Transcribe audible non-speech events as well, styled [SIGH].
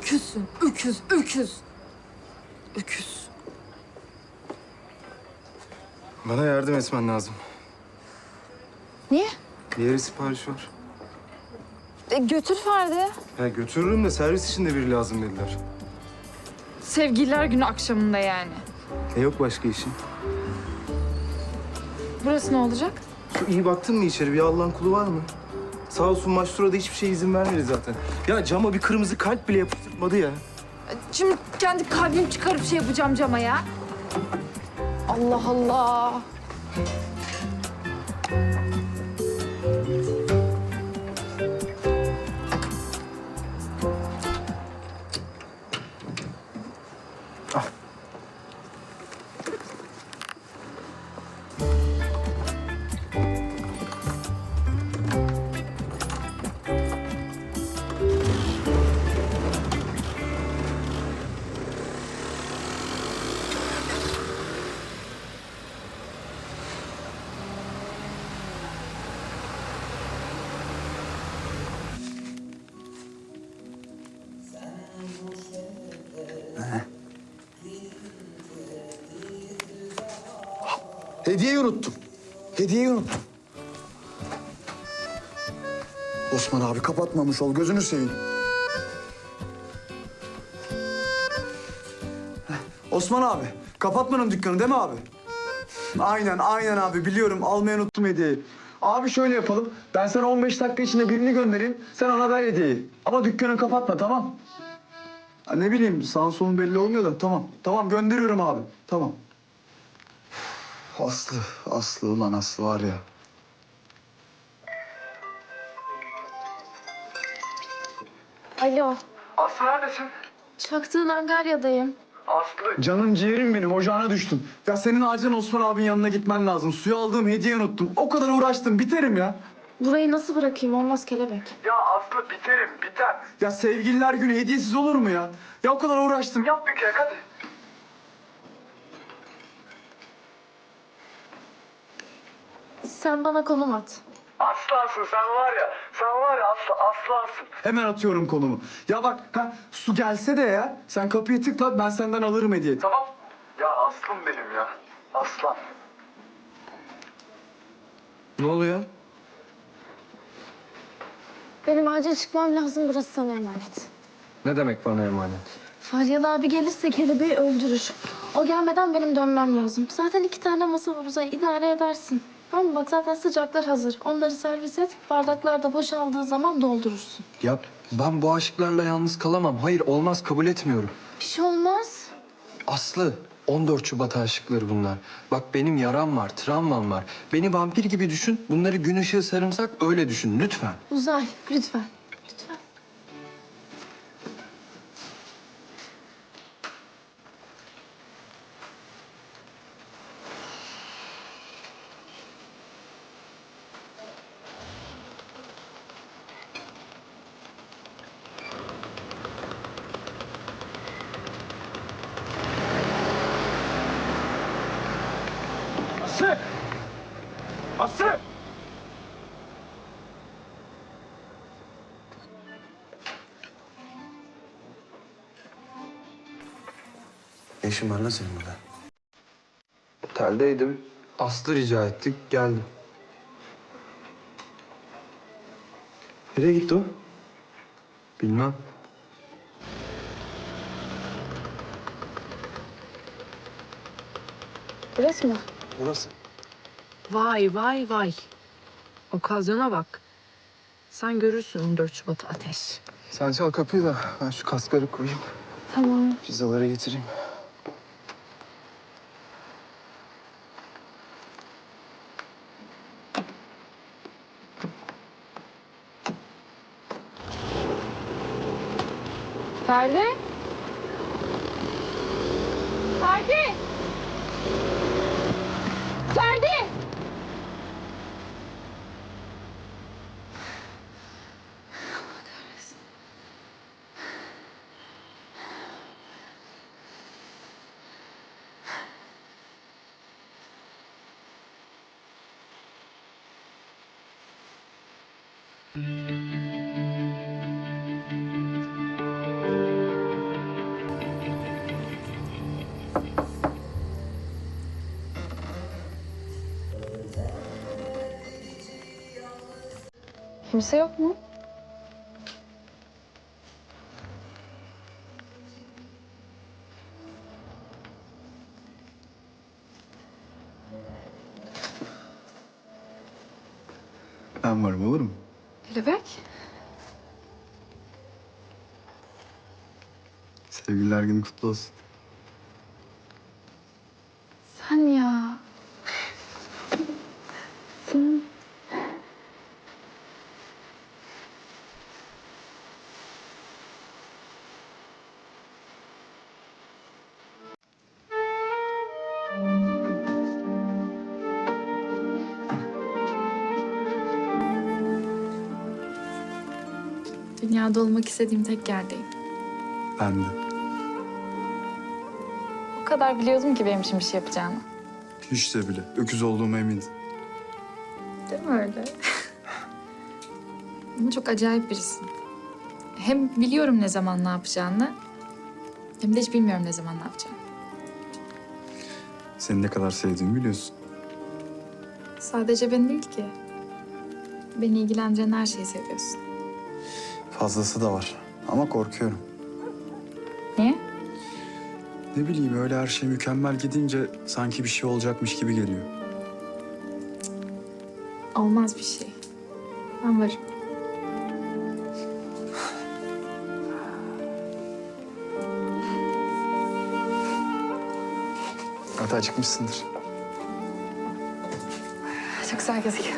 öküzsün. Öküz, öküz. Öküz. Bana yardım etmen lazım. Niye? Bir yere sipariş var. E, götür Ferdi. Ya götürürüm de servis için de biri lazım dediler. Sevgililer günü akşamında yani. E yok başka işin. Burası ne olacak? Şu iyi baktın mı içeri? Bir Allah'ın kulu var mı? Sağ olsun Maştur'a da hiçbir şey izin vermedi zaten. Ya cama bir kırmızı kalp bile yapıştırmadı ya. Şimdi kendi kalbim çıkarıp şey yapacağım cama ya. Allah Allah. Hediyeyi unuttum. Hediyeyi unuttum. Osman abi kapatmamış ol gözünü seveyim. Osman abi kapatmanın dükkanı değil mi abi? Aynen aynen abi biliyorum almayı unuttum hediyeyi. Abi şöyle yapalım. Ben sana 15 dakika içinde birini göndereyim. Sen ona ver hediyeyi. Ama dükkanı kapatma tamam. Ha, ne bileyim sağın solun belli olmuyor da tamam. Tamam gönderiyorum abi. Tamam. Aslı, Aslı ulan Aslı var ya. Alo. Aslı neredesin? Çaktığın Angarya'dayım. Aslı. Canım ciğerim benim, ocağına düştüm. Ya senin acilen Osman abinin yanına gitmen lazım. Suya aldığım hediyeyi unuttum. O kadar uğraştım, biterim ya. Burayı nasıl bırakayım? Olmaz kelebek. Ya Aslı biterim, biter. Ya sevgililer günü hediyesiz olur mu ya? Ya o kadar uğraştım. Yap bir kere hadi. Sen bana konum at. Aslansın sen var ya. Sen var ya asla, aslansın. Hemen atıyorum konumu. Ya bak ha, su gelse de ya sen kapıyı tıklat ben senden alırım hediye. Tamam. Ya aslım benim ya. Aslan. Ne oluyor? Benim acil çıkmam lazım. Burası sana emanet. Ne demek bana emanet? Faryalı abi gelirse kelebeği öldürür. O gelmeden benim dönmem lazım. Zaten iki tane masa var uzay. idare edersin. Tamam? Bak zaten sıcaklar hazır. Onları servis et. Bardaklar da boşaldığı zaman doldurursun. Ya ben bu aşıklarla yalnız kalamam. Hayır olmaz kabul etmiyorum. Bir şey olmaz. Aslı 14 Şubat aşıkları bunlar. Bak benim yaram var, travmam var. Beni vampir gibi düşün. Bunları gün ışığı sarımsak öyle düşün lütfen. Uzay lütfen. Lütfen. Aslı! Aslı! Ne işin var lan senin burada? Oteldeydim. Aslı rica ettik geldim. Nereye gitti o? Bilmem. Burası mı? Burası. Vay vay vay. Okazyona bak. Sen görürsün 14 Şubat'ı ateş. Sen çal kapıyı da ben şu kaskları koyayım. Tamam. Pizzaları getireyim. Ferdi? Ferdi! Ferdi! Kimse yok mu? Ben varım olur mu? Kelebek. Sevgililer günü kutlu olsun. Sen ya. Dünyada olmak istediğim tek yerdeyim. Ben de. O kadar biliyordum ki benim için bir şey yapacağını. Hiç de bile. Öküz olduğuma emindim. Değil mi öyle? [LAUGHS] Ama çok acayip birisin. Hem biliyorum ne zaman ne yapacağını... ...hem de hiç bilmiyorum ne zaman ne yapacağını. Seni ne kadar sevdiğimi biliyorsun. Sadece beni değil ki. Beni ilgilendiren her şeyi seviyorsun. Fazlası da var. Ama korkuyorum. Niye? Ne bileyim öyle her şey mükemmel gidince sanki bir şey olacakmış gibi geliyor. Olmaz bir şey. Ben varım. Hadi acıkmışsındır. Çok güzel gözüküyor.